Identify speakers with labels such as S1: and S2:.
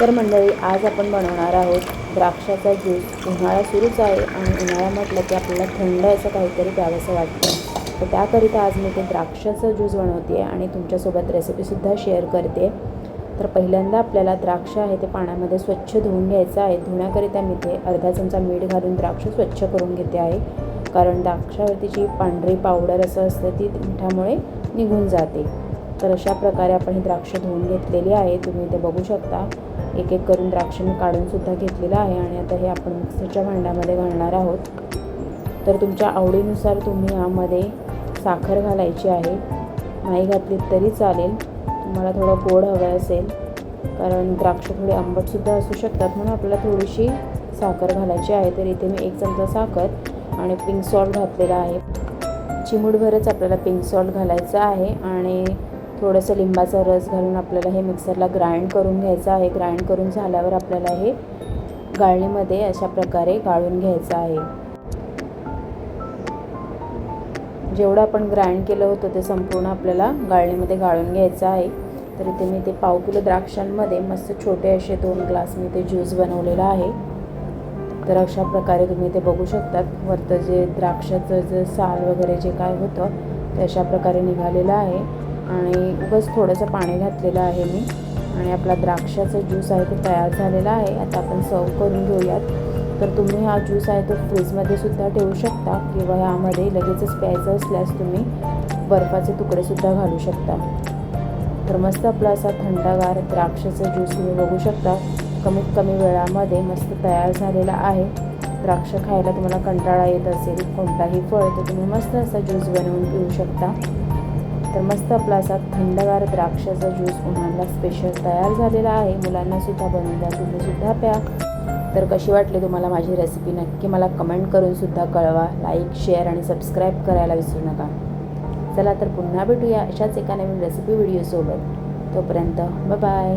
S1: तर मंडळी आज आपण बनवणार आहोत द्राक्षाचा ज्यूस. उन्हाळा सुरूच आहे आणि उन्हाळा म्हटलं की आपल्याला थंड असं काहीतरी प्यावंसं वाटतं. तर त्याकरिता आज मी ते द्राक्षाचं ज्यूस बनवते आणि तुमच्यासोबत रेसिपीसुद्धा शेअर करते. तर पहिल्यांदा आपल्याला द्राक्ष आहे ते पाण्यामध्ये स्वच्छ धुवून घ्यायचं आहे. धुण्याकरिता मी ते अर्धा चमचा मीठ घालून द्राक्ष स्वच्छ करून घेते आहे. कारण द्राक्षावरती जी पांढरी पावडर असं असतं ती मिठामुळे निघून जाते. तर अशा प्रकारे आपण ही द्राक्ष धुवून घेतलेली आहे. तुम्ही इथे बघू शकता. एक एक करून द्राक्ष मी काढूनसुद्धा घेतलेलं आहे आणि आता हे आपण मिक्सरच्या भांड्यामध्ये घालणार आहोत. तर तुमच्या आवडीनुसार तुम्ही यामध्ये साखर घालायची आहे. नाही घातली तरी चालेल. तुम्हाला थोडं गोड हवं असेल. कारण द्राक्ष थोडी आंबटसुद्धा असू शकतात. म्हणून आपल्याला थोडीशी साखर घालायची आहे. तर इथे मी एक चमचा साखर आणि पिंक सॉल्ट घातलेला आहे. चिमूटभरच आपल्याला पिंक सॉल्ट घालायचं आहे आणि थोडंसं लिंबाचा रस घालून आपल्याला हे मिक्सरला ग्राइंड करून घ्यायचं आहे. ग्राइंड करून झाल्यावर आपल्याला हे गाळणीमध्ये अशा प्रकारे गाळून घ्यायचं आहे. जेवढं आपण ग्राइंड केलं होतं ते संपूर्ण आपल्याला गाळणीमध्ये गाळून घ्यायचं आहे. तर इथे मी ते पाव किलो द्राक्षांमध्ये मस्त छोटे असे दोन ग्लास मी ते ज्यूस बनवलेला आहे. तर अशा प्रकारे तुम्ही ते बघू शकतात. वरतं जे द्राक्षाचं जे साल वगैरे जे काय होतं ते अशा प्रकारे निघालेलं आहे. आणि उगच थोडंसं पाणी घातलेलं आहे मी. आणि आपला द्राक्षाचा ज्यूस आहे तो तयार झालेला आहे. आता आपण सर्व करून घेऊयात. तर तुम्ही हा ज्यूस आहे तो फ्रीजमध्ये सुद्धा ठेवू शकता किंवा ह्यामध्ये लगेचच प्यायचं असल्यास तुम्ही बर्फाचे तुकडेसुद्धा घालू शकता. तर मस्त आपला असा थंडगार द्राक्षाचा ज्यूस तुम्ही बघू शकता. कमीत कमी वेळामध्ये मस्त तयार झालेला आहे. द्राक्ष खायला तुम्हाला कंटाळा येत असेल कोणताही फळ तर तुम्ही मस्त असा ज्यूस बनवून पिऊ शकता. तर मस्त आपला असा थंडगार द्राक्षाचा ज्यूस उन्हाळ्याला स्पेशल तयार झालेला आहे. मुलांनासुद्धा बनवून द्या तुम्हीसुद्धा प्या. तर कशी वाटली तुम्हाला माझी रेसिपी नक्की मला कमेंट करूनसुद्धा कळवा. लाईक शेअर आणि सबस्क्राईब करायला विसरू नका. चला तर पुन्हा भेटूया अशाच एका नवीन रेसिपी व्हिडिओसोबत तोपर्यंत बाय